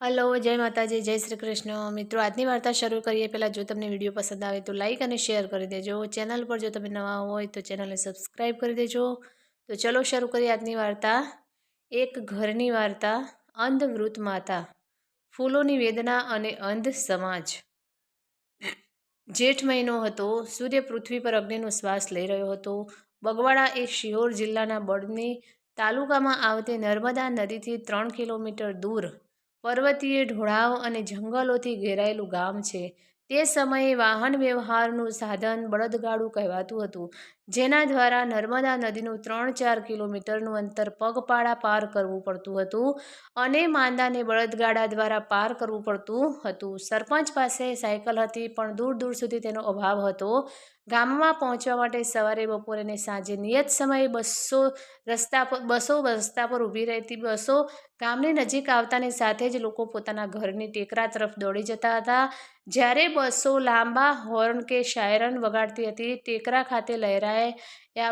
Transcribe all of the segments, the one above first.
Hello, જય માતાજી, જય શ્રી કૃષ્ણ. મિત્રો, આજની વાર્તા શરૂ કરીએ. પહેલાં જો તમને વીડિયો પસંદ આવે તો લાઇક અને શેર કરી દેજો. ચેનલ પર જો તમે નવા હોય તો ચેનલને સબસ્ક્રાઈબ કરી દેજો. તો ચલો શરૂ કરીએ આજની વાર્તા. એક ઘરની વાર્તા અંધ વૃત માતા, ફૂલોની વેદના અને અંધ સમાજ. જેઠ મહિનો હતો, સૂર્ય પૃથ્વી પર અગ્નિનો શ્વાસ લઈ રહ્યો હતો. બગવાડા એ શિહોર જિલ્લાના બળની તાલુકામાં આવતી નર્મદા નદીથી ત્રણ કિલોમીટર દૂર પર્વતીય ઢોળાવ અને જંગલોથી ઘેરાયેલું ગામ છે. તે સમયે વાહન વ્યવહારનું સાધન બળદગાડું કહેવાતું હતું. જેના દ્વારા નર્મદા નદીનું ત્રણ ચાર કિલોમીટરનું અંતર પગપાળા પાર કરવું પડતું હતું અને માંદાને બળદગાડા દ્વારા પાર કરવું પડતું હતું. સરપંચ પાસે સાયકલ હતી, પણ દૂર દૂર સુધી તેનો અભાવ હતો. ગામમાં પહોંચવા માટે સવારે, બપોરે અને સાંજે નિયત સમયે બસો રસ્તા પર, બસો રસ્તા પર ઊભી રહેતી બસો ગામની નજીક આવતાની સાથે જ લોકો પોતાના ઘરની ટેકરા તરફ દોડી જતા હતા. જ્યારે બસો લાંબા હોર્ન કે શાયરન વગાડતી હતી, ટેકરા ખાતે લહેરાયા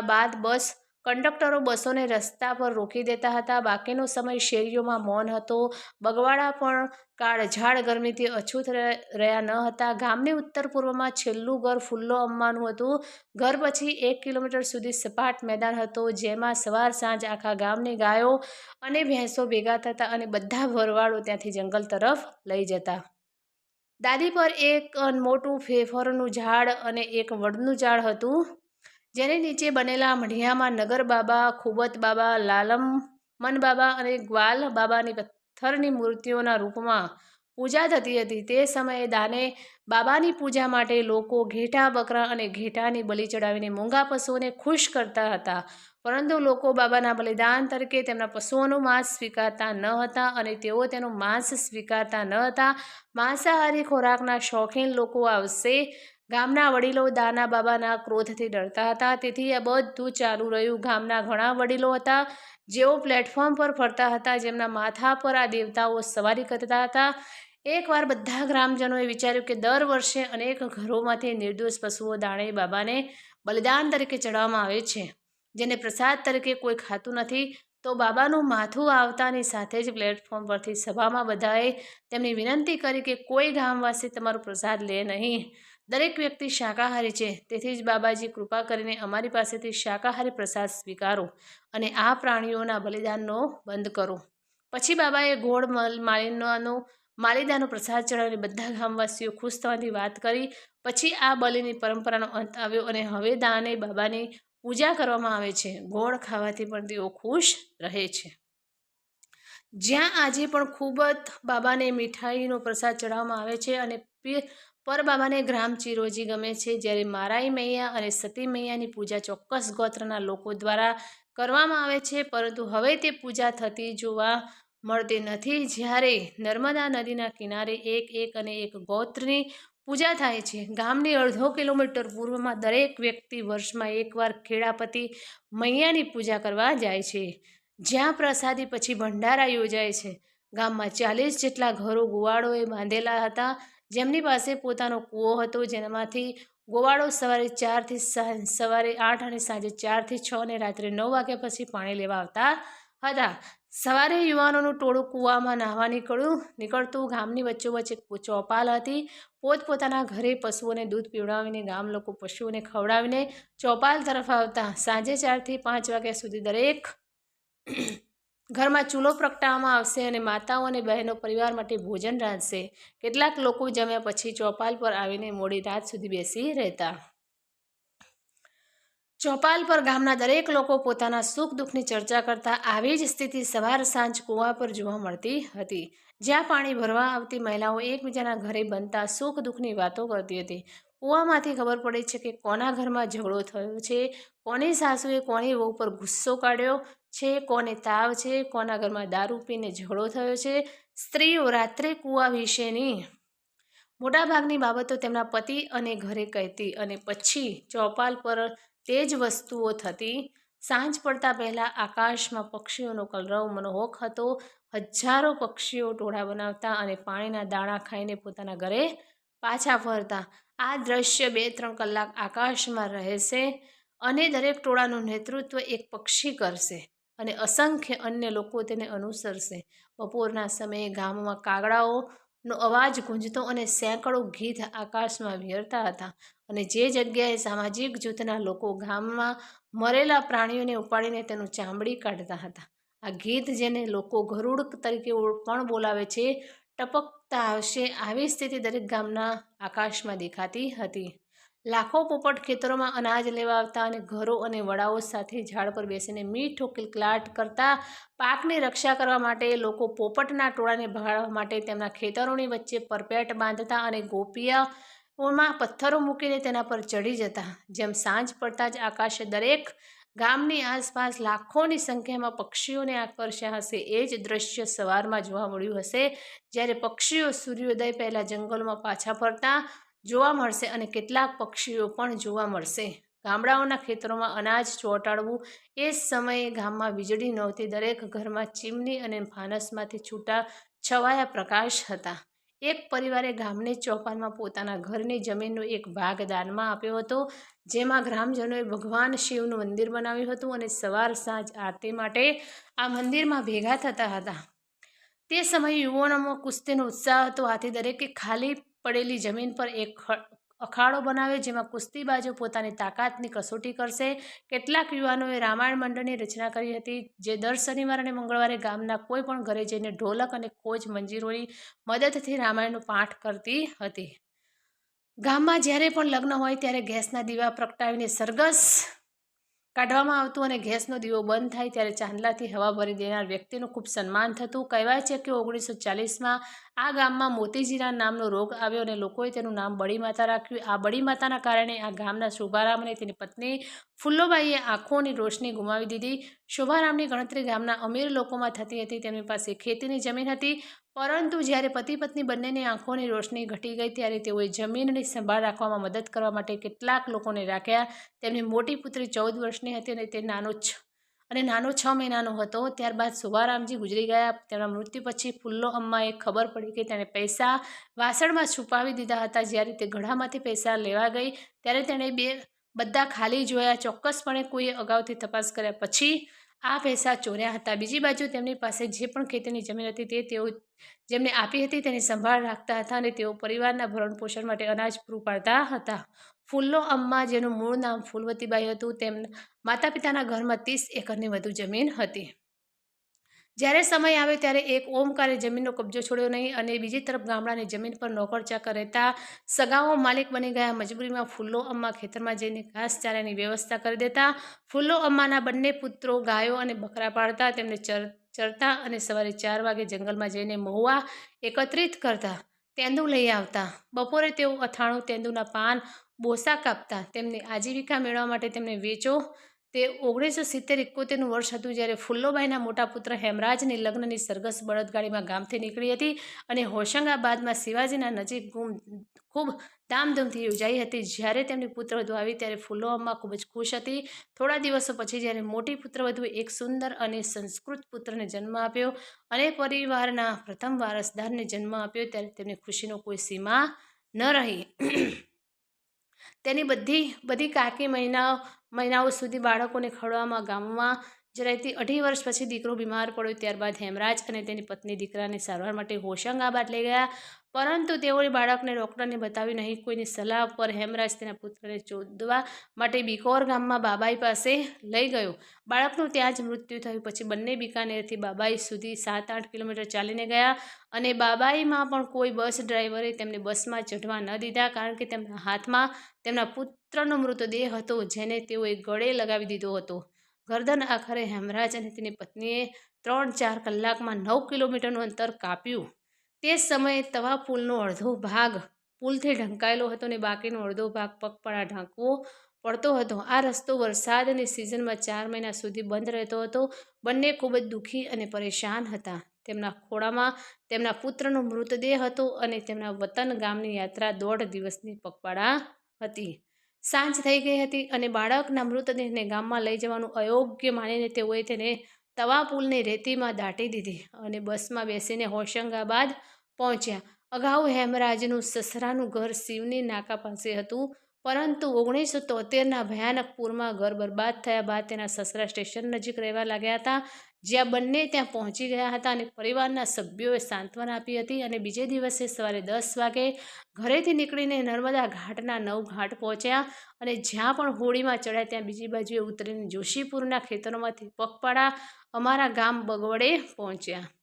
બાદ બસ કંડક્ટરો બસોને રસ્તા પર રોકી દેતા હતા. બાકીનો સમય શેરીઓમાં મૌન હતો. બગવાડા પણ કાળઝાળ ગરમીથી અછૂત રહ્યા ન હતા. ગામની ઉત્તર પૂર્વમાં છેલ્લું ઘર ફુલ્લો અમ્માનું હતું. ઘર પછી એક કિલોમીટર સુધી સપાટ મેદાન હતો, જેમાં સવાર સાંજ આખા ગામની ગાયો અને ભેંસો ભેગા થતા અને બધા ભરવાડો ત્યાંથી જંગલ તરફ લઈ જતા. દાદી પર એક મોટું ફેફરનું ઝાડ અને એક વડનું ઝાડ હતું. જેની નીચે બનેલા મઢિયામાં નગર બાબા, ખુબત બાબા લાલમન બાબા અને ગ્વાલ બાબાની પથ્થરની મૂર્તિઓના રૂપમાં પૂજા થતી હતી. તે સમયે દાને બાબાની પૂજા માટે લોકો ઘેટા, બકરા અને ઘેટાની બલિ ચડાવીને મૂંગા પશુઓને ખુશ કરતા હતા. પરંતુ લોકો બાબાના બલિદાન તરીકે તેમના પશુઓનું માંસ સ્વીકારતા ન હતા અને તેઓ તેનું માંસ સ્વીકારતા ન હતા. માંસાહારી ખોરાકના શોખીન લોકો આવશે ગામના વડીલો દાના બાબાના ક્રોધથી ડરતા હતા. તેથી આ બધું ચાલુ રહ્યું. ગામના ઘણા વડીલો હતા, જેઓ પ્લેટફોર્મ પર ફરતા હતા, જેમના માથા પર આ દેવતાઓ સવારી કરતા હતા. એકવાર બધા ગ્રામજનોએ વિચાર્યું કે દર વર્ષે અનેક ઘરોમાંથી નિર્દોષ પશુઓ દાણે બાબાને બલિદાન તરીકે ચડાવવામાં આવે છે. જેને પ્રસાદ તરીકે કોઈ ખાતું નથી, તો બાબાનું માથું આવતાની સાથે જ પ્લેટફોર્મ પરથી સભામાં બધાએ તેમની વિનંતી કરી કે કોઈ ગામવાસી તમારો પ્રસાદ લે નહીં. દરેક વ્યક્તિ શાકાહારી છે, તેથી જ બાબાજી કૃપા કરીને અમારી પાસેથી શાકાહારી પ્રસાદ સ્વીકારો અને આ પ્રાણીઓના બલિદાનનો બંધ કરો. પછી બાબાએ ગોળ માલિનનો, માલિદાનો પ્રસાદ ચડાવીને બધા ગામવાસીઓ ખુશ થવાની વાત કરી. પછી આ બલિની પરંપરાનો અંત આવ્યો અને હવે દાને બાબાની પૂજા કરવામાં આવે છે. ગોળ ખાવાથી પણ તેઓ ખુશ રહે છે. જ્યાં આજે પણ ખૂબ જ બાબાને મીઠાઈનો પ્રસાદ ચડાવવામાં આવે છે અને પર બાબાને ગ્રામ ચિરોજી ગમે છે. જ્યારે મારાઈ મૈયા અને સતી મૈયાની પૂજા ચોક્કસ ગોત્રના લોકો દ્વારા કરવામાં આવે છે. પરંતુ હવે તે પૂજા થતી જોવા મળતી નથી. જ્યારે નર્મદા નદીના કિનારે એક એક અને એક ગોત્રની પૂજા થાય છે. ગામની અડધો કિલોમીટર પૂર્વમાં દરેક વ્યક્તિ વર્ષમાં એકવાર ખેડાપતિ મૈયાની પૂજા કરવા જાય છે. જ્યાં પ્રસાદી પછી ભંડારા યોજાય છે. ગામમાં ચાલીસ જેટલા ઘરો ગુવાળોએ બાંધેલા હતા. જેમની પાસે પોતાનો કૂવો હતો, જેનામાંથી ગોવાળો સવારે ચારથી સવારે આઠ અને સાંજે ચારથી છ અને રાત્રે નવ વાગ્યા પછી પાણી લેવા આવતા હતા. સવારે યુવાનોનું ટોળું કૂવામાં નાહવા નીકળ્યું, નીકળતું ગામની વચ્ચોવચ્ચ એક ચોપાલ હતી. પોતપોતાના ઘરે પશુઓને દૂધ પીવડાવીને, ગામ લોકો પશુઓને ખવડાવીને ચોપાલ તરફ આવતા. સાંજે ચારથી પાંચ વાગ્યા સુધી દરેક ઘરમાં ચૂલો પ્રગટાવવામાં આવશે અને માતાઓ અને બહેનો પરિવાર માટે ભોજન રાંધશે. કેટલાક લોકો જમ્યા પછી ચોપાલ પર આવીને મોડી રાત સુધી બેસી રહેતા. ચોપાલ પર ગામના દરેક લોકો પોતાના સુખ દુઃખની ચર્ચા કરતા આવી જ સ્થિતિ સવાર સાંજ કૂવા પર જોવા મળતી હતી. જ્યાં પાણી ભરવા આવતી મહિલાઓ એકબીજાના ઘરે બનતા સુખ દુઃખની વાતો કરતી હતી. કૂવામાંથી ખબર પડે છે કે કોના ઘરમાં ઝઘડો થયો છે, કોની સાસુએ કોની વહુ પર ગુસ્સો કાઢ્યો છે, કોને તાવ છે, કોના ઘરમાં દારૂ પીને ઝઘડો થયો છે, સ્ત્રીઓ રાત્રે કૂવા વિશેની મોટાભાગની બાબતો તેમના પતિ અને ઘરે કહેતી અને પછી ચોપાલ પર તે જ વસ્તુઓ થતી. સાંજ પડતા પહેલાં આકાશમાં પક્ષીઓનો કલરવ મનોહક હતો. હજારો પક્ષીઓ ટોળા બનાવતા અને પાણીના દાણા ખાઈને પોતાના ઘરે પાછા ફરતા. આ દ્રશ્ય બે ત્રણ કલાક આકાશમાં રહેશે અને દરેક ટોળાનું નેતૃત્વ એક પક્ષી કરશે અને અસંખ્ય અન્ય લોકો તેને અનુસરશે. બપોરના સમયે ગામમાં કાગડાઓનો અવાજ ગુંજતો અને સેંકડો ગીધ આકાશમાં વિહરતા હતા અને જે જગ્યાએ સામાજિક જૂથના લોકો ગામમાં મરેલા પ્રાણીઓને ઉપાડીને તેનું ચામડી કાઢતા હતા. આ ગીધ જેને લોકો ગરુડ તરીકે પણ બોલાવે છે ટપકતા આવશે આવી સ્થિતિ દરેક ગામના આકાશમાં દેખાતી હતી. લાખો પોપટ ખેતરોમાં અનાજ લેવા આવતા અને ઘરો અને વડાઓ સાથે ઝાડ પર બેસીને મીઠો કિલકલાટ કરતા પાકની રક્ષા કરવા માટે લોકો પોપટના ટોળાને ભગાડવા માટે તેમના ખેતરોની વચ્ચે પરપેટ બાંધતા અને ગોપિયાઓમાં પથ્થરો મૂકીને તેના પર ચડી જતા. જેમ સાંજ પડતા જ આકાશે દરેક ગામની આસપાસ લાખોની સંખ્યામાં પક્ષીઓને આકર્ષ્યા હશે. એ જ દ્રશ્ય સવારમાં જોવા મળ્યું હશે, જ્યારે પક્ષીઓ સૂર્યોદય પહેલાં જંગલમાં પાછા ફરતા જોવા મળશે અને કેટલાક પક્ષીઓ પણ જોવા મળશે. ગામડાઓના ખેતરોમાં અનાજ ચોંટાડવું એ જ સમયે ગામમાં વીજળી નહોતી, દરેક ઘરમાં ચીમની અને ફાનસમાંથી છૂટા છવાયા પ્રકાશ હતા. એક પરિવારે ગામને ચોપાનમાં પોતાના ઘરની જમીનનો એક ભાગ દાનમાં આપ્યો હતો, જેમાં ગ્રામજનોએ ભગવાન શિવનું મંદિર બનાવ્યું હતું અને સવાર સાંજ આરતી માટે આ મંદિરમાં ભેગા થતા હતા. તે સમયે યુવાનોમાં કુસ્તીનો ઉત્સાહ હતો. આથી દરેકે ખાલી પડેલી જમીન પર એક અખાડો બનાવે, જેમાં કુસ્તીબાજો પોતાની તાકાતની કસોટી કરશે. કેટલાક યુવાનોએ રામાયણ મંડળની રચના કરી હતી, જે દર શનિવાર અને મંગળવારે ગામના કોઈ પણ ઘરે જઈને ઢોલક અને કોચ મંજીરોની મદદથી રામાયણનો પાઠ કરતી હતી. ગામમાં જ્યારે પણ લગ્ન હોય, ત્યારે ગેસના દીવા પ્રગટાવીને સરઘસ કાઢવામાં આવતું અને ગેસનો દીવો બંધ થાય ત્યારે ચાંદલાથી હવા ભરી દેનાર વ્યક્તિનું ખૂબ સન્માન થતું. કહેવાય છે કે ઓગણીસો ચાલીસમાં આ ગામમાં મોતીજીરા નામનો રોગ આવ્યો અને લોકોએ તેનું નામ બળી માતા રાખ્યું. આ બળી માતાના કારણે આ ગામના શોભારામ અને તેની પત્ની ફુલ્લોબાઈએ આંખોની રોશની ગુમાવી દીધી. શોભારામની ગણતરી ગામના અમીર લોકોમાં થતી હતી. તેમની પાસે ખેતીની જમીન હતી. પરંતુ જ્યારે પતિ પત્ની બંનેની આંખોની રોશની ઘટી ગઈ ત્યારે તેઓએ જમીનની સંભાળ રાખવામાં મદદ કરવા માટે કેટલાક લોકોને રાખ્યા. તેમની મોટી પુત્રી ચૌદ વર્ષની હતી અને તે નાનો છ અને નાનો છ મહિનાનો હતો. ત્યારબાદ સુભારામજી ગુજરી ગયા. તેમના મૃત્યુ પછી ફુલ્લો અમ્માએ ખબર પડી કે તેણે પૈસા વાસણમાં છુપાવી દીધા હતા. જ્યારે તે ઘડામાંથી પૈસા લેવા ગઈ, ત્યારે તેણે બે બધા ખાલી જોયા. ચોક્કસપણે કોઈએ અગાઉથી તપાસ કર્યા પછી આ પૈસા ચોર્યા હતા. બીજી બાજુ તેમની પાસે જે પણ ખેતીની જમીન હતી તે તેઓ જેમને આપી હતી તેની સંભાળ રાખતા હતા અને તેઓ પરિવારના ભરણ પોષણ માટે અનાજ પૂરું પાડતા હતા. ફૂલ્લો અમ્મા, જેનું મૂળ નામ ફૂલવતીબાઈ હતું તેમના માતા પિતાના ઘરમાં ત્રીસ એકરની વધુ જમીન હતી. જ્યારે સમય આવે ત્યારે એક ઓમકારે જમીનનો કબજો છોડ્યો નહીં અને બીજી તરફ ગામડાની જમીન પર નોકર ચાકર રહેતા સગાઓ માલિક બની ગયા. મજબૂરીમાં ફૂલ્લો અમ્મા ખેતરમાં જઈને ઘાસચારાની વ્યવસ્થા કરી દેતા. ફૂલ્લો અમ્માના બંને પુત્રો ગાયો અને બકરા પાળતા. તેમને ચર, ચરતા અને સવારે ચાર વાગે જંગલમાં જઈને મહુવા એકત્રિત કરતા. તેંદુ લઈ આવતા. બપોરે તેઓ અથાણું તેંદુના પાન, બોસા કાપતા. તેમની આજીવિકા મેળવવા માટે તેમને વેચો તે ઓગણીસો સિત્તેર એકોતેરનું વર્ષ હતું જ્યારે ફુલ્લોબાઈના મોટા પુત્ર હેમરાજની લગ્નની સરઘસ બળદગાડીમાં ગામથી નીકળી હતી અને હોશંગાબાદમાં શિવાજીના નજીક ગુમ, ખૂબ ધામધૂમથી યોજાઈ હતી. જ્યારે તેમની પુત્રવધુ આવી ત્યારે ફૂલો ખૂબ જ ખુશ હતી. થોડા દિવસો પછી જ્યારે મોટી પુત્રવધુએ એક સુંદર અને સંસ્કૃત પુત્રને જન્મ આપ્યો અને પરિવારના પ્રથમ વારસદારને જન્મ આપ્યો, ત્યારે તેમની ખુશીનો કોઈ સીમા ન રહી. તેની બધી બધી કાકી મહિના મહિનાઓ સુધી બાળકોને ખવડાવવામાં ગામમાં જરાયથી અઢી વર્ષ પછી દીકરો બીમાર પડ્યો ત્યારબાદ હેમરાજ અને તેની પત્ની દીકરાની સારવાર માટે હોશંગાબાદ લઈ ગયા. પરંતુ તેઓએ બાળકને ડૉક્ટરને બતાવ્યું નહીં. કોઈની સલાહ પર હેમરાજ તેના પુત્રને શોધવા માટે બિકોર ગામમાં બાબાઈ પાસે લઈ ગયો. બાળકનું ત્યાં જ મૃત્યુ થયું. પછી બંને બિકાનેરથી બાબાઈ સુધી સાત આઠ કિલોમીટર ચાલીને ગયા અને બાબાઈમાં પણ કોઈ બસ ડ્રાઈવરે તેમને બસમાં ચઢવા ન દીધા, કારણ કે તેમના હાથમાં તેમના પુત્રનો મૃતદેહ હતો જેને તેઓએ ગળે લગાવી દીધો હતો. ગરદન આખરે હેમરાજ અને તેની પત્નીએ ત્રણ ચાર કલાકમાં નવ કિલોમીટરનું અંતર કાપ્યું. તે સમયે તવા પુલનો અડધો ભાગ પુલથી ઢંકાયેલો હતો અને બાકીનો અડધો ભાગ પગપળા ઢાંકવો પડતો હતો. આ રસ્તો વરસાદની સિઝનમાં ચાર મહિના સુધી બંધ રહેતો હતો. બંને ખૂબ જ દુઃખી અને પરેશાન હતા. તેમના ખોળામાં તેમના પુત્રનો મૃતદેહ હતો અને તેમના વતન ગામની યાત્રા દોઢ દિવસની પગપાળા હતી. સાંજ થઈ ગઈ હતી અને બાળકના મૃતદેહને ગામમાં લઈ જવાનું અયોગ્ય માનીને તેઓએ તેને તવા પુલની રેતીમાં દાટી દીધી અને બસમાં બેસીને હોશંગાબાદ પહોંચ્યા. અગાઉ હેમરાજનું સસરાનું ઘર શિવની નાકા પાસે હતું, પરંતુ ઓગણીસો તોતેરના ભયાનક પૂરમાં ઘર બરબાદ થયા બાદ તેના સસરા સ્ટેશન નજીક રહેવા લાગ્યા હતા. જ્યાં બંને ત્યાં પહોંચી ગયા હતા અને પરિવારના સભ્યોએ સાંત્વના આપી હતી અને બીજે દિવસે સવારે દસ વાગે ઘરેથી નીકળીને નર્મદા ઘાટના નવ ઘાટ પહોંચ્યા અને જ્યાં પણ હોળીમાં ચડ્યા ત્યાં બીજી બાજુએ ઉતરીને જોશીપુરના ખેતરોમાંથી પગપાળા અમારા ગામ બગવડે પહોંચ્યા.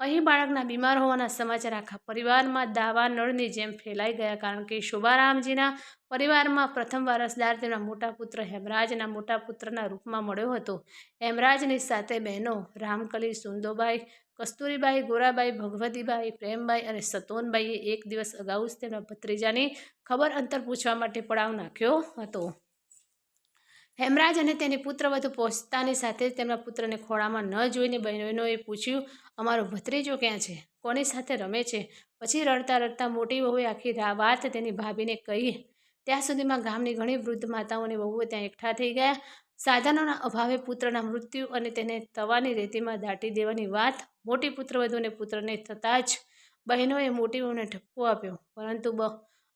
અહીં બાળકના બીમાર હોવાના સમાચાર આખા પરિવારમાં દાવા નળની જેમ ફેલાઈ ગયા કારણ કે શોભારામજીના પરિવારમાં પ્રથમ વારસદાર તેમના મોટા પુત્ર હેમરાજના મોટા પુત્રના રૂપમાં મળ્યો હતો. હેમરાજની સાથે બહેનો રામકલી, સુંદોબાઈ, કસ્તુરીબાઈ, ગોરાબાઈ, ભગવતીબાઈ, પ્રેમબાઈ અને સતોનબાઈએ એક દિવસ અગાઉ જ તેમના ભત્રીજાની ખબર અંતર પૂછવા માટે પડાવ નાખ્યો હતો. હેમરાજ અને તેની પુત્રવધુ પહોંચતાની સાથે તેમના પુત્રને ખોળામાં ન જોઈને બહેનોએ પૂછ્યું, અમારો ભત્રીજો ક્યાં છે? કોની સાથે રમે છે? પછી રડતા રડતા મોટી વહુએ આખી વાત તેની ભાભીને કહી, ત્યાં સુધીમાં ગામની ઘણી વૃદ્ધ માતાઓની વહુઓ ત્યાં એકઠા થઈ ગયા. સાધનોના અભાવે પુત્રના મૃત્યુ અને તેને તવાની રેતીમાં દાટી દેવાની વાત મોટી પુત્રવધુને પુત્રને થતાં જ બહેનોએ મોટી વહુને ઠપકો આપ્યો. પરંતુ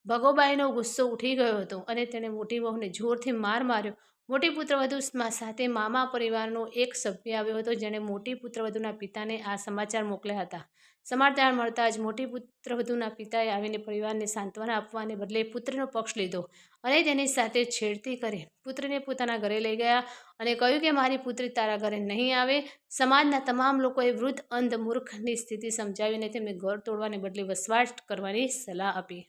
ભગોબાઈનો ગુસ્સો ઉઠી ગયો હતો અને તેણે મોટી વહુને જોરથી માર માર્યો. મોટી પુત્રવધુમાં સાથે મામા પરિવારનો એક સભ્ય આવ્યો હતો, જેણે મોટી પુત્રવધુના પિતાને આ સમાચાર મોકલ્યા હતા. સમાચાર મળતા જ મોટી પુત્રવધુના પિતાએ આવીને પરિવારને સાંત્વના આપવાને બદલે પુત્રનો પક્ષ લીધો અને તેની સાથે છેડતી કરી. પુત્રને પોતાના ઘરે લઈ ગયા અને કહ્યું કે, મારી પુત્રી તારા ઘરે નહીં આવે. સમાજના તમામ લોકોએ વૃદ્ધ, અંધ, મૂર્ખની સ્થિતિ સમજાવીને તેમને ઘર તોડવાને બદલે વસવાટ કરવાની સલાહ આપી.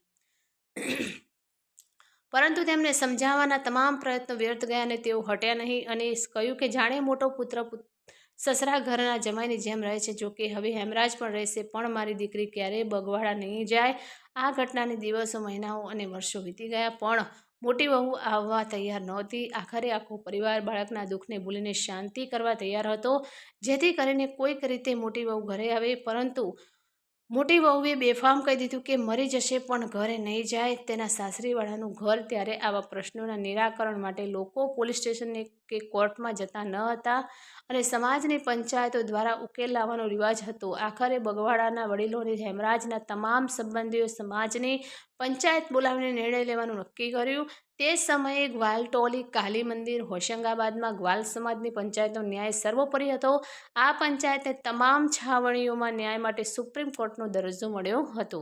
પરંતુ તેમને સમજાવવાના તમામ પ્રયત્નો વ્યર્થ ગયા અને તેઓ હટ્યા નહીં અને કહ્યું કે, જાણે મોટો પુત્ર સસરા ઘરના જમાઈની જેમ રહે છે. જોકે હવે હેમરાજ પણ રહેશે, પણ મારી દીકરી ક્યારેય બગવાડા નહીં જાય. આ ઘટનાને દિવસો, મહિનાઓ અને વર્ષો વીતી ગયા, પણ મોટી વહુ આવવા તૈયાર નહોતી. આખરે આખો પરિવાર બાળકના દુઃખને ભૂલીને શાંતિ કરવા તૈયાર હતો, જેથી કરીને કોઈક રીતે મોટી વહુ ઘરે આવે. પરંતુ મોટી વહુએ બેફામ કહી દીધું કે મરી જશે પણ ઘરે નહીં જાય. તેના સાસરીવાળાનું ઘર ત્યારે આવા પ્રશ્નોના નિરાકરણ માટે લોકો પોલીસ સ્ટેશનને કે કોર્ટમાં જતા ન હતા અને સમાજની પંચાયતો દ્વારા ઉકેલ લાવવાનો રિવાજ હતો. આખરે બગવાડાના વડીલોની હેમરાજના તમામ સંબંધીઓ સમાજની પંચાયત બોલાવીને નિર્ણય લેવાનું નક્કી કર્યું. તે સમયે ગ્વાલ ટોલી, કાલી મંદિર, હોશંગાબાદમાં ગ્વાલ સમાજની પંચાયતનો ન્યાય સર્વોપરી હતો. આ પંચાયતને તમામ છાવણીઓમાં ન્યાય માટે સુપ્રીમ કોર્ટનો દરજ્જો મળ્યો હતો.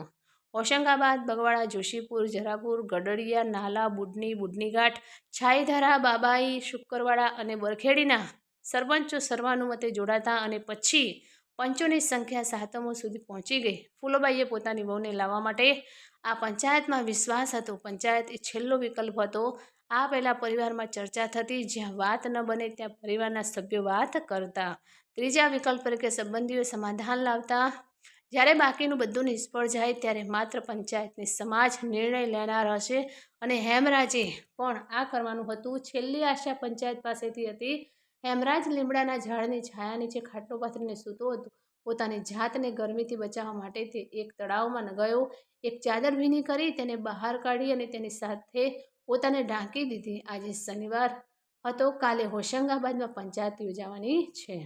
હોશંગાબાદ, બગવાડા, જોશીપુર, જરાપુર, ગડડિયા, નાલા, બુડની, બુડનીઘાટ, છાઈધારા, બાબાઈ, શુક્કરવાડા અને બરખેડીના સરપંચો સર્વાનુમતે જોડાતા અને પછી પંચોની સંખ્યા સાતમો સુધી પહોંચી ગઈ. ફૂલોબાઈએ પોતાની વહુને લાવવા માટે આ પંચાયતમાં વિશ્વાસ હતો. પંચાયત એ છેલ્લો વિકલ્પ હતો. આ પહેલાં પરિવારમાં ચર્ચા થતી. જ્યાં વાત ન બને ત્યાં પરિવારના સભ્યો વાત કરતા. ત્રીજા વિકલ્પ તરીકે સંબંધીઓ સમાધાન લાવતા. જ્યારે બાકીનું બધું નિષ્ફળ જાય ત્યારે માત્ર પંચાયતની સમાજ નિર્ણય લેનાર હશે અને હેમરાજે પણ આ કરવાનું હતું. છેલ્લી આશા પંચાયત પાસેથી હતી. હેમરાજ લીમડાના ઝાડની છાયા નીચે ખાટલો પાથરીને સૂતો હતો. પોતાની જાતને ગરમીથી બચાવવા માટે તે એક તળાવમાં ગયો એક ચાદર ભીની કરી, તેને બહાર કાઢી અને તેની સાથે પોતાને ઢાંકી દીધી. આજે શનિવાર હતો, કાલે હોશંગાબાદમાં પંચાયત યોજાવાની છે.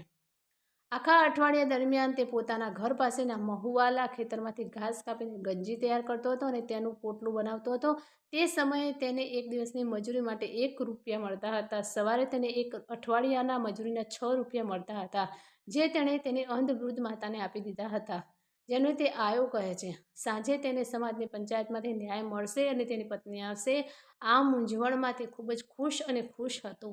આખા અઠવાડિયા દરમિયાન તે પોતાના ઘર પાસેના મહુવાલા ખેતરમાંથી ઘાસ કાપીને ગંજી તૈયાર કરતો હતો અને તેનું પોટલું બનાવતો હતો. તે સમયે તેને એક દિવસની મજૂરી માટે એક રૂપિયા મળતા હતા. સવારે તેને એક અઠવાડિયાના મજૂરીના છ રૂપિયા મળતા હતા. જે તેણે તેની અંધવૃદ્ધ માતાને આપી દીધા હતા, જેને તે આયો કહે છે. સાંજે તેને સમાજની પંચાયતમાંથી ન્યાય મળશે અને તેની પત્ની આવશે. આ મૂંઝવણમાં તે ખૂબ જ ખુશ અને ખુશ હતો.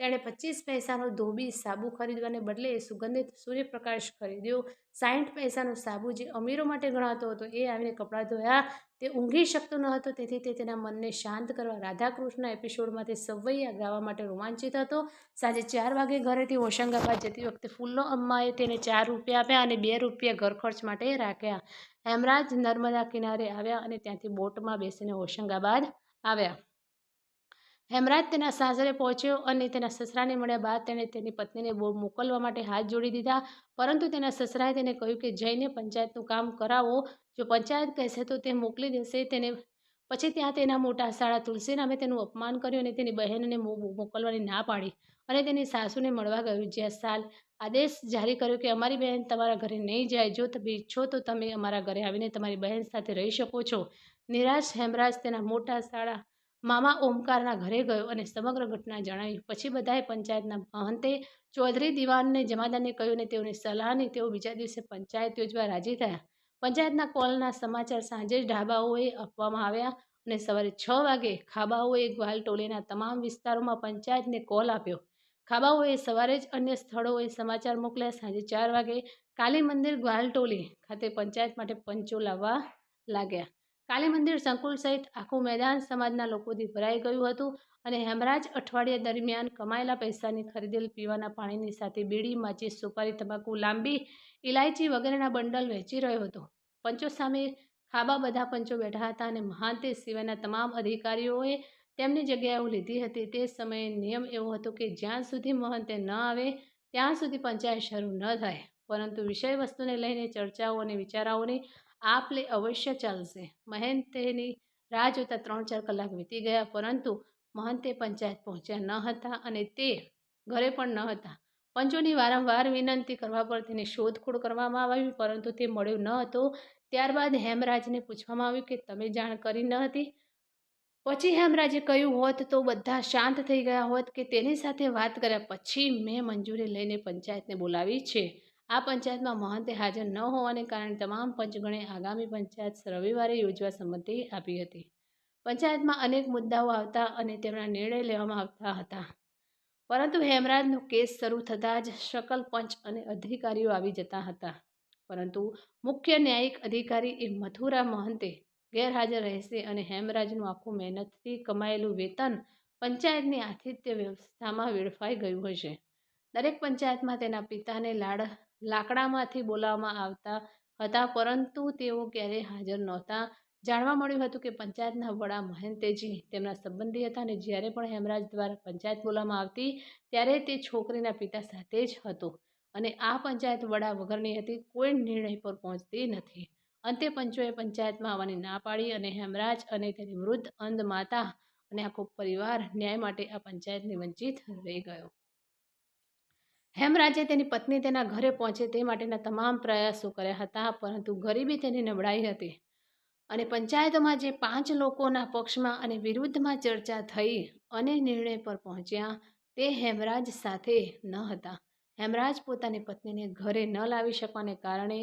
તેણે પચીસ પૈસાનો ધોબી સાબુ ખરીદવાને બદલે સુગંધિત સૂર્યપ્રકાશ ખરીદ્યો. સાઠ પૈસાનો સાબુ જે અમીરો માટે ગણાતો હતો એ આવીને કપડાં ધોયા. તે ઊંઘી શકતો ન હતો, તેથી તે તેના મનને શાંત કરવા રાધાકૃષ્ણ એપિસોડમાંથી સવૈયા ગાવા માટે રોમાંચિત હતો. સાંજે ચાર વાગે ઘરેથી હોશંગાબાદ જતી વખતે ફૂલ્લો અમ્માએ તેને ચાર રૂપિયા આપ્યા અને બે રૂપિયા ઘર ખર્ચ માટે રાખ્યા. હેમરાજ નર્મદા કિનારે આવ્યા અને ત્યાંથી બોટમાં બેસીને હોશંગાબાદ આવ્યા. હેમરાજ તેના સાસરે પહોંચ્યો અને તેના સસરાને મળ્યા બાદ તેણે તેની પત્નીને બહુ મોકલવા માટે હાથ જોડી દીધા. પરંતુ તેના સસરાએ તેને કહ્યું કે, જઈને પંચાયતનું કામ કરાવો. જો પંચાયત કહેશે તો તે મોકલી દેશે. તેને પછી ત્યાં તેના મોટા શાળા તુલસી નામે તેનું અપમાન કર્યું અને તેની બહેનને મોકલવાની ના પાડી અને તેની સાસુને મળવા ગયું. જ્યાં સાલ આદેશ જારી કર્યો કે, અમારી બહેન તમારા ઘરે નહીં જાય. જો તમે ઈચ્છો તો તમે અમારા ઘરે આવીને તમારી બહેન સાથે રહી શકો છો. નિરાશ હેમરાજ તેના મોટા શાળા મામા ઓમકારના ઘરે ગયો અને સમગ્ર ઘટના જણાવી. પછી બધાએ પંચાયતના મહંતે ચૌધરી દિવાનને જમાદારને કહ્યું અને તેઓની સલાહની તેઓ બીજા દિવસે પંચાયત યોજવા રાજી થયા. પંચાયતના કોલના સમાચાર સાંજે જ ઢાબાઓએ આપવામાં આવ્યા અને સવારે છ વાગે ખાબાઓએ ગ્વાલ ટોલીના તમામ વિસ્તારોમાં પંચાયતને કોલ આપ્યો. ખાબાઓએ સવારે જ અન્ય સ્થળોએ સમાચાર મોકલ્યા. સાંજે ચાર વાગે કાલી મંદિર ગ્વાલ ટોલી ખાતે પંચાયત માટે પંચો લાવવા લાગ્યા. કાલી મંદિર સંકુલ સહિત આખું મેદાન સમાજના લોકોથી ભરાઈ ગયું હતું અને હેમરાજ અઠવાડિયા દરમિયાન કમાયેલા પૈસાની ખરીદેલ પીવાના પાણીની સાથે બીડી માચીસ સુપારી, તમાકુ, લાંબી ઇલાયચી વગેરેના બંડલ વેચી રહ્યો હતો. પંચો સામે ખાબા બધા પંચો બેઠા હતા અને મહાંતે સિવાયના તમામ અધિકારીઓએ તેમની જગ્યાઓ લીધી હતી. તે સમયે નિયમ એવો હતો કે જ્યાં સુધી મહંતે ન આવે, ત્યાં સુધી પંચાયત શરૂ ન થાય. પરંતુ વિષય વસ્તુને લઈને ચર્ચાઓ અને વિચારાઓની આપ લે અવશ્ય ચાલશે. મહેન્તેની રાહ જોતા ત્રણ ચાર કલાક વીતી ગયા, પરંતુ મહંતે પંચાયત પહોંચ્યા ન હતા અને તે ઘરે પણ ન હતા. પંચોની વારંવાર વિનંતી કરવા પર તેની શોધખોળ કરવામાં આવી, પરંતુ તે મળ્યો ન હતો. ત્યારબાદ હેમરાજને પૂછવામાં આવ્યું કે, તમે જાણ કરી ન હતી? પછી હેમરાજે કહ્યું, હોત તો બધા શાંત થઈ ગયા હોત કે તેની સાથે વાત કર્યા પછી મેં મંજૂરી લઈને પંચાયતને બોલાવી છે. આ પંચાયતમાં મહંતે હાજર ન હોવાને કારણે તમામ પંચગણે આગામી પંચાયત રવિવારે યોજવા સંમતિ આપી હતી. પંચાયતમાં અનેક મુદ્દાઓ આવતા અને તેમના નિર્ણય લેવામાં આવતા હતા. પરંતુ હેમરાજનો કેસ શરૂ થતાં જ શકલ પંચ અને અધિકારીઓ આવી જતા હતા. પરંતુ મુખ્ય ન્યાયિક અધિકારી એ મથુરા મહંતે ગેરહાજર રહેશે અને હેમરાજનું આખું મહેનતથી કમાયેલું વેતન પંચાયતની આતિથ્ય વ્યવસ્થામાં વેડફાઈ ગયું હશે. દરેક પંચાયતમાં તેના પિતાને લાડ લાકડામાંથી બોલાવવામાં આવતા હતા, પરંતુ તેઓ ક્યારેય હાજર નહોતા. જાણવા મળ્યું હતું કે પંચાયતના વડા મહેન્તેજી તેમના સંબંધી હતા અને જ્યારે પણ હેમરાજ દ્વારા પંચાયત બોલાવવામાં આવતી, ત્યારે તે છોકરીના પિતા સાથે જ હતો અને આ પંચાયત વડા વગરની હતી, કોઈ નિર્ણય પર પહોંચતી નથી. અંતે પંચોએ પંચાયતમાં આવવાની ના પાડી અને હેમરાજ અને તેની વૃદ્ધ અંધ માતા અને આખો પરિવાર ન્યાય માટે આ પંચાયતની વંચિત રહી ગયો. હેમરાજે તેની પત્ની તેના ઘરે પહોંચે તે માટેના તમામ પ્રયાસો કર્યા હતા, પરંતુ ગરીબી તેની નબળાઈ હતી. અને પંચાયતમાં જે પાંચ લોકોના પક્ષમાં અને વિરુદ્ધમાં ચર્ચા થઈ અને નિર્ણય પર પહોંચ્યા, તે હેમરાજ સાથે ન હતા. હેમરાજ પોતાની પત્નીને ઘરે ન લાવી શકવાને કારણે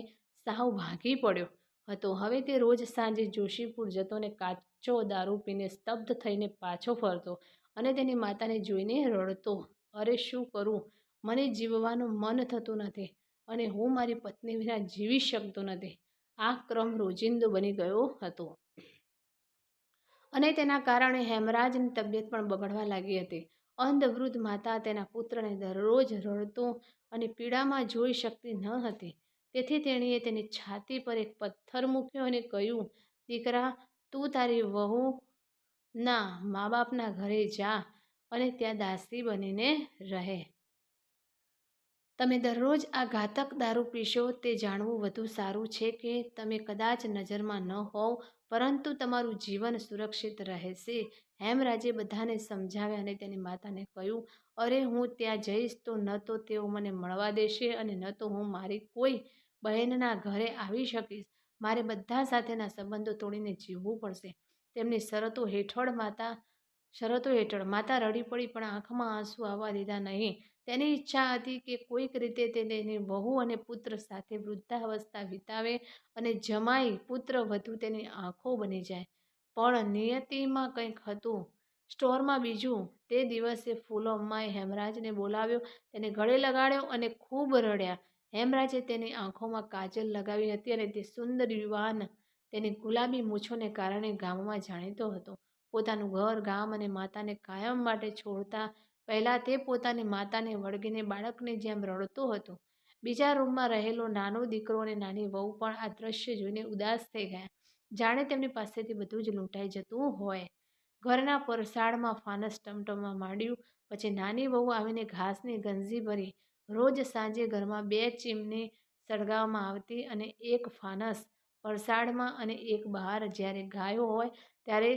સાવ ભાગી પડ્યો હતો. હવે તે રોજ સાંજે જોશીપુર જતો ને કાચો દારૂ પીને સ્તબ્ધ થઈને પાછો ફરતો અને તેની માતાને જોઈને રડતો, અરે શું કરું? મને જીવવાનું મન થતું નથી અને હું મારી પત્ની વિના જીવી શકતો નથી. આ ક્રમ રોજિંદો બની ગયો હતો. અને તેના કારણે હેમરાજની તબિયત પણ બગડવા લાગી હતી. અંધવૃદ્ધ માતા તેના પુત્રને દરરોજ રડતો અને પીડામાં જોઈ શકતી ન હતી. તેથી તેણીએ તેની છાતી પર એક પથ્થર મૂક્યો અને કહ્યું, દીકરા, તું તારી વહુ ના મા બાપના ઘરે જા અને ત્યાં દાસી બનીને રહે. તમે દરરોજ આ ઘાતક દારૂ પીશો તે જાણવું વધુ સારું છે કે તમે કદાચ નજરમાં ન હોવ, પરંતુ તમારું જીવન સુરક્ષિત રહેશે. હેમરાજે બધાને સમજાવ્યા અને તેની માતાને કહ્યું, અરે, હું ત્યાં જઈશ તો ન તો તેઓ મને મળવા દેશે અને ન તો હું મારી કોઈ બહેનના ઘરે આવી શકીશ. મારે બધા સાથેના સંબંધો તોડીને જીવવું પડશે. તેમની શરતો હેઠળ માતા, શરતો હેઠળ માતા રડી પડી, પણ આંખમાં આંસુ આવવા દીધા નહીં. તેની ઈચ્છા હતી કે કોઈક રીતે તે તેની વહુ અને પુત્ર સાથે વૃદ્ધાવસ્થા વિતાવે અને જમાઈ પુત્ર વધુ તેની આંખો બની જાય. પણ નિયતિમાં કંઈક હતું. સ્ટોરમાં બીજું. તે દિવસે ફૂલો અમ્માએ હેમરાજને બોલાવ્યો. તેને ગળે લગાડ્યો અને ખૂબ રડ્યા. હેમરાજે તેની આંખોમાં કાજલ લગાવી હતી અને તે સુંદર યુવાન તેની ગુલાબી મૂછોને કારણે ગામમાં જાણીતો હતો. પોતાનું ઘર ગામ અને માતાને કાયમ માટે છોડતા પહેલાં તે પોતાની માતાને વળગીને બાળકને જેમ રડતો હતો, બીજા રૂમમાં રહેલો નાનો દીકરો અને નાની વહુ પણ આ દ્રશ્ય જોઈને ઉદાસ થઈ ગયા. જાણે તેમની પાસેથી બધું જ લૂંટાઈ જતું હોય. ઘરના પરસાળમાં ફાનસ ટમટમવા માંડ્યું, પછી નાની વહુ આવીને ઘાસની ગંજી ભરી, રોજ સાંજે ઘરમાં બે ચીમની સળગાવવામાં આવતી અને એક ફાનસ પરસાળમાં અને એક બહાર જ્યારે ગાયો હોય, ત્યારે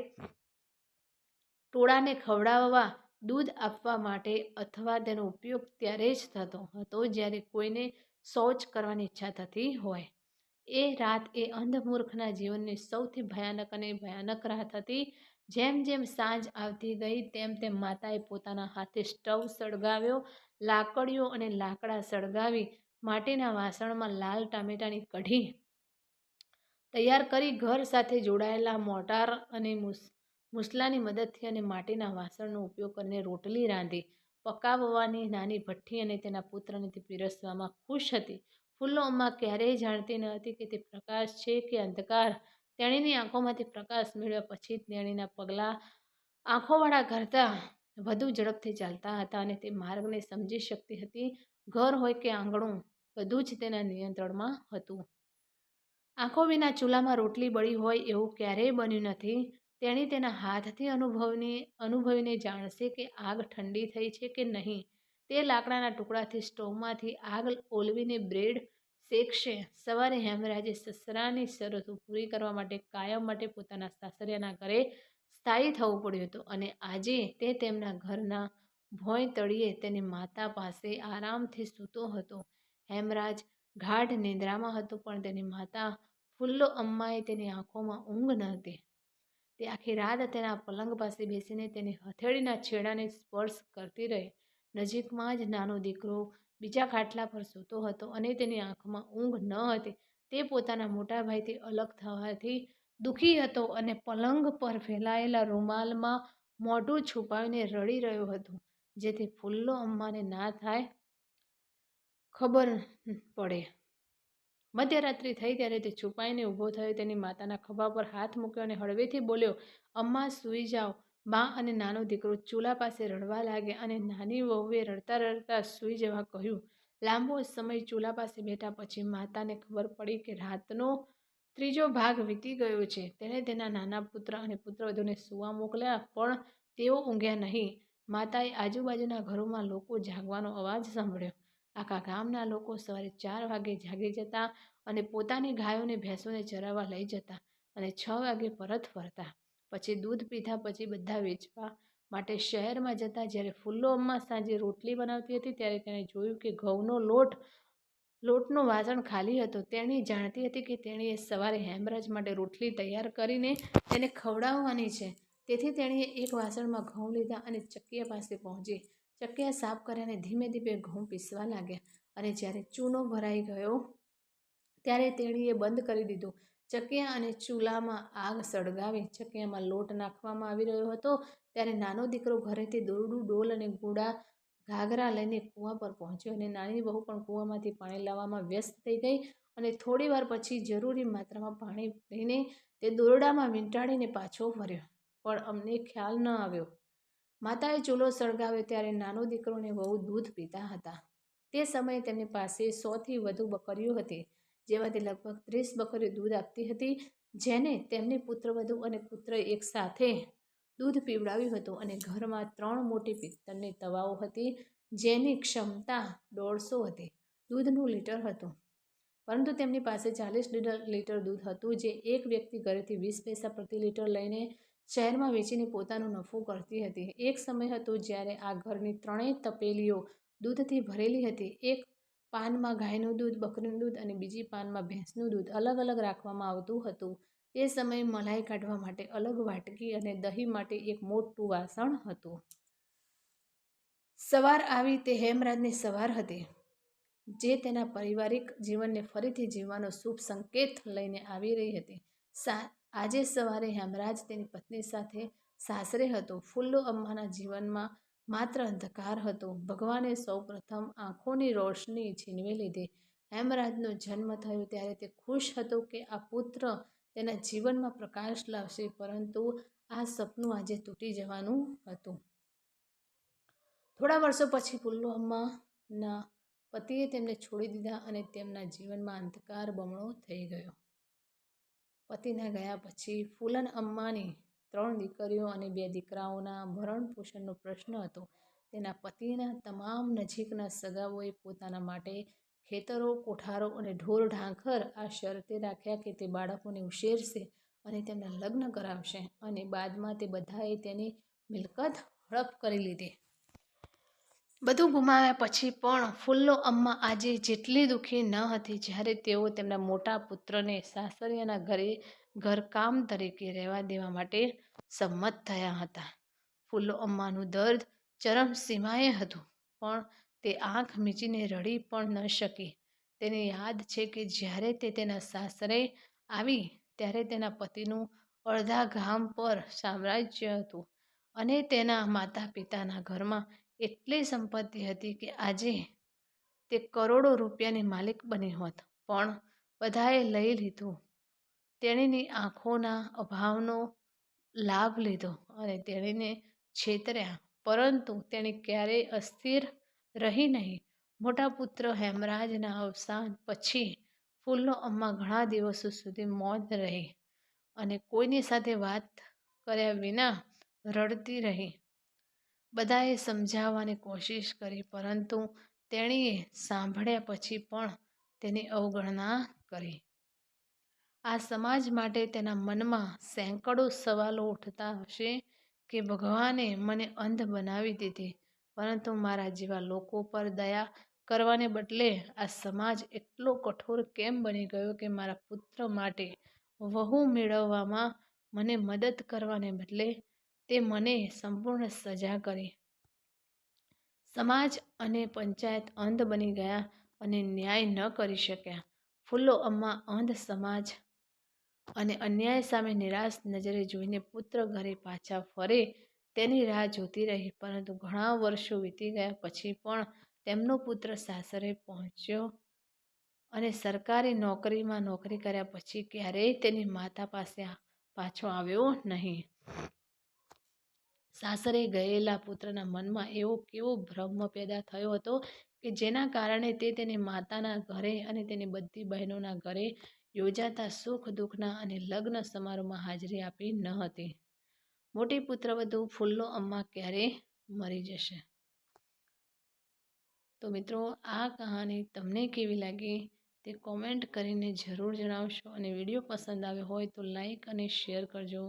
ટોળાને ખવડાવવા દૂધ આપવા માટે અથવા તેનો ઉપયોગ ત્યારે જ થતો હતો જ્યારે કોઈને શૌચ કરવાની ઈચ્છા થતી હોય. એ રાત એ અંધમૂર્ખના જીવનની સૌથી ભયાનક અને ભયાનક રાત હતી. જેમ જેમ સાંજ આવતી ગઈ, તેમ તેમ માતાએ પોતાના હાથે સ્ટવ સળગાવ્યો, લાકડીઓ અને લાકડા સળગાવી, માટીના વાસણમાં લાલ ટામેટાની કઢી તૈયાર કરી, ઘર સાથે જોડાયેલા મોટાર અને મુસ મુસલાની મદદથી અને માટીના વાસણનો ઉપયોગ કરીને રોટલી રાંધી, પકાવવાની નાની ભઠ્ઠી અને તેના પુત્રને તે પીરસવામાં ખુશ હતી. ફૂલો અમ્મા ક્યારેય જાણતી ન હતી કે તે પ્રકાશ છે કે અંધકાર. તેણીની આંખોમાંથી પ્રકાશ મેળવ્યા પછી તેણીના પગલાં આંખોવાળા કરતાં વધુ ઝડપથી ચાલતા હતા અને તે માર્ગને સમજી શકતી હતી. ઘર હોય કે આંગણું, બધું જ તેના નિયંત્રણમાં હતું. આંખો વિના ચૂલામાં રોટલી બળી હોય એવું ક્યારેય બન્યું નથી. તેણી તેના હાથથી અનુભવની, અનુભવીને જાણશે કે આગ ઠંડી થઈ છે કે નહીં. તે લાકડાના ટુકડાથી સ્ટોવમાંથી આગ ઓલવીને બ્રેડ શેકશે. સવારે હેમરાજે સસરાની શરતો પૂરી કરવા માટે કાયમ માટે પોતાના સાસરિયાના ઘરે સ્થાયી થવું પડ્યું હતું અને આજે તે તેમના ઘરના ભોંય તળિયે તેની માતા પાસે આરામથી સૂતો હતો. હેમરાજ ગાઢ નિંદ્રામાં હતો પણ તેની માતા ફુલ્લો અમ્માએ તેની આંખોમાં ઊંઘ ન હતી. તે આખી રાત તેના પલંગ પાસે બેસીને તેની હથેળીના છેડાને સ્પર્શ કરતી રહી. નજીકમાં જ નાનો દીકરો બીજા ખાટલા પર સૂતો હતો અને તેની આંખમાં ઊંઘ ન હતી. તે પોતાના મોટા ભાઈથી અલગ થવાથી દુઃખી હતો અને પલંગ પર ફેલાયેલા રૂમાલમાં મોઢું છુપાવીને રડી રહ્યો હતો, જેથી ફૂલ્લો અમ્માને ના થાય ખબર પડે. મધ્યરાત્રિ થઈ ત્યારે તે છુપાઈને ઊભો થયો, તેની માતાના ખભા પર હાથ મૂક્યો અને હળવેથી બોલ્યો, અમ્મા, સૂઈ જાઓ. મા અને નાનો દીકરો ચૂલા પાસે રડવા લાગ્યા અને નાની વહુએ રડતા રડતા સૂઈ જવા કહ્યું, લાંબો સમય ચૂલા પાસે બેઠા પછી માતાને ખબર પડી કે રાતનો ત્રીજો ભાગ વીતી ગયો છે. તેણે તેના નાના પુત્ર અને પુત્રવધુને સૂવા મોકલ્યા, પણ તેઓ ઊંઘ્યા નહીં. માતાએ આજુબાજુના ઘરોમાં લોકો જાગવાનો અવાજ સાંભળ્યો. આખા ગામના લોકો સવારે ચાર વાગે જાગી જતા અને પોતાની ગાયોને, ભેંસોને ચરાવવા લઈ જતા અને છ વાગે પરત ફરતા. પછી દૂધ પીધા પછી બધા વેચવા માટે શહેરમાં જતા. જ્યારે ફૂલ્લો અમ્મા સાંજે રોટલી બનાવતી હતી ત્યારે તેણે જોયું કે ઘઉંનો લોટ, લોટનું વાસણ ખાલી હતો. તેણી જાણતી હતી કે તેણીએ સવારે હેમરાજ માટે રોટલી તૈયાર કરીને તેને ખવડાવવાની છે. તેથી તેણીએ એક વાસણમાં ઘઉં લીધા અને ચક્કિયા પાસે પહોંચી. ચક્કિયા સાફ કર્યાને ધીમે ધીમે ઘઉં પીસવા લાગ્યા. અને જ્યારે ચૂનો ભરાઈ ગયો, ત્યારે તેણીએ બંધ કરી દીધું. ચકિયા અને ચૂલામાં આગ સળગાવી ચકિયામાં લોટ નાખવામાં આવી રહ્યો હતો, ત્યારે નાનો દીકરો ઘરેથી દોરડું, ડોલ અને ગુડા ઘાઘરા લઈને કૂવા પર પહોંચ્યો અને નાની બહુ પણ કૂવામાંથી પાણી લાવવામાં વ્યસ્ત થઈ ગઈ અને થોડી વાર પછી જરૂરી માત્રામાં પાણી લઈને તે દોરડામાં વીંટાળીને પાછો ફર્યો. પણ અમને ખ્યાલ ન આવ્યો. માતાએ ચૂલો સળગાવ્યો ત્યારે નાનો દીકરોને બહુ દૂધ પીતા હતા. તે સમયે તેમની પાસે સોથી વધુ બકરીઓ હતી, જેમાંથી લગભગ ત્રીસ બકરીઓ દૂધ આપતી હતી, જેને તેમની પુત્રવધુ અને પુત્ર એક સાથે દૂધ પીવડાવ્યું હતું અને ઘરમાં ત્રણ મોટી પિત્તળની તવાઓ હતી, જેની ક્ષમતા દોઢસો હતી, દૂધનું લીટર હતું. પરંતુ તેમની પાસે ચાલીસ લીટર દૂધ હતું, જે એક વ્યક્તિ ઘરેથી વીસ પૈસા પ્રતિ લીટર લઈને શહેરમાં વેચીને પોતાનો નફો કરતી હતી. એક સમય હતો જ્યારે આ ઘરની ત્રણેય તપેલીઓ દૂધથી ભરેલી હતી. એક પાનમાં ગાયનું દૂધ, બકરીનું દૂધ અને બીજી પાનમાં ભેંસનું દૂધ અલગ અલગ રાખવામાં આવતું હતું. તે સમયે મલાઈ કાઢવા માટે અલગ વાટકી અને દહીં માટે એક મોટું વાસણ હતું. સવાર આવી તે હેમરાજની સવાર હતી, જે તેના પારિવારિક જીવનને ફરીથી જીવવાનો શુભ સંકેત લઈને આવી રહી હતી. સા આજે સવારે હેમરાજ તેની પત્ની સાથે સાસરે હતો. ફુલ્લો અમ્માના જીવનમાં માત્ર અંધકાર હતો. ભગવાને સૌપ્રથમ આંખોની રોશની છીનવી લીધી. હેમરાજનો જન્મ થયો ત્યારે તે ખુશ હતો કે આ પુત્ર તેના જીવનમાં પ્રકાશ લાવશે, પરંતુ આ સપનું આજે તૂટી જવાનું હતું. થોડા વર્ષો પછી પુલ્લો અમ્માના પતિએ તેમને છોડી દીધા અને તેમના જીવનમાં અંધકાર બમણો થઈ ગયો. પતિના ગયા પછી ફૂલન અમ્માની ત્રણ દીકરીઓ અને બે દીકરાઓના ભરણ પોષણનો પ્રશ્ન હતો. તેના પતિના તમામ નજીકના સગાઓએ પોતાના માટે ખેતરો, કોઠારો અને ઢોર ઢાંખર આ શરતે રાખ્યા કે તે બાળકોને ઉછેરશે અને તેમના લગ્ન કરાવશે અને બાદમાં તે બધાએ તેની મિલકત હડપ કરી લીધી. બધું ગુમાવ્યા પછી પણ ફૂલ્લો અમ્મા આજે જેટલી દુઃખી ન હતી જ્યારે તેઓ તેમના મોટા પુત્રને સાસરિયાના ઘરે ઘરકામ તરીકે રહેવા દેવા માટે સંમત થયા હતા. ફૂલ્લો અમ્માનું દર્દ ચરમસીમાએ હતું, પણ તે આંખ મીચીને રડી પણ ન શકી. તેને યાદ છે કે જ્યારે તે તેના સાસરે આવી ત્યારે તેના પતિનું અડધા ગામ પર સામ્રાજ્ય હતું અને તેના માતા પિતાના ઘરમાં એટલી સંપત્તિ હતી કે આજે તે કરોડો રૂપિયાની માલિક બની હોત. પણ બધાએ લઈ લીધું. તેણીની આંખોના અભાવનો લાભ લીધો અને તેણીને છેતર્યા. પરંતુ તેણે ક્યારેય અસ્થિર રહી નહીં. મોટા પુત્ર હેમરાજના અવસાન પછી ફૂલનો અમ્મા ઘણા દિવસો સુધી મૌન રહી અને કોઈની સાથે વાત કર્યા વિના રડતી રહી. બધાએ સમજાવવાની કોશિશ કરી, પરંતુ તેણીએ સાંભળ્યા પછી પણ તેની અવગણના કરી. આ સમાજ માટે તેના મનમાં સેંકડો સવાલો ઉઠતા હશે કે ભગવાને મને અંધ બનાવી દીધી, પરંતુ મારા જેવા લોકો પર દયા કરવાને બદલે આ સમાજ એટલો કઠોર કેમ બની ગયો કે મારા પુત્ર માટે વહુ મેળવવામાં મને મદદ કરવાને બદલે તે મને સંપૂર્ણ સજા કરી. સમાજ અને પંચાયત અંધ બની ગયા અને ન્યાય ન કરી શક્યા. ફૂલ્લો અમ્મા અંધ સમાજ અને અન્યાય સામે નિરાશ નજરે જોઈને પુત્ર ઘરે પાછા ફરે તેની રાહ જોતી રહી, પરંતુ ઘણા વર્ષો વીતી ગયા પછી પણ તેમનો પુત્ર સાસરે પહોંચ્યો અને સરકારી નોકરીમાં નોકરી કર્યા પછી ક્યારેય તેની માતા પાસે પાછો આવ્યો નહીં. સાસરે ગયેલા પુત્રના મનમાં એવો કેવો ભ્રમ પેદા થયો હતો કે જેના કારણે તે તેની માતાના ઘરે અને તેની બધી બહેનોના ઘરે યોજાતા સુખ દુઃખના અને લગ્ન સમારોહમાં હાજરી આપી ન હતી. મોટી પુત્રવધુ ફૂલ્લો અમ્મા ક્યારે મરી જશે? તો મિત્રો, આ કહાની તમને કેવી લાગી? તે કોમેન્ટ કરીને જરૂર જણાવશો અને વીડિયો પસંદ આવ્યો હોય તો લાઈક અને શેર કરજો.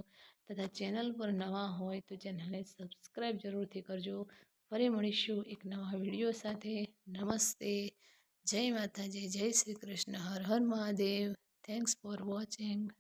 તથા ચેનલ પર નવા હોય તો ચેનલને સબસ્ક્રાઈબ જરૂરથી કરજો. ફરી મળીશું એક નવા વીડિયો સાથે. નમસ્તે. જય માતાજી. જય શ્રી કૃષ્ણ. હર હર મહાદેવ. Thanks for watching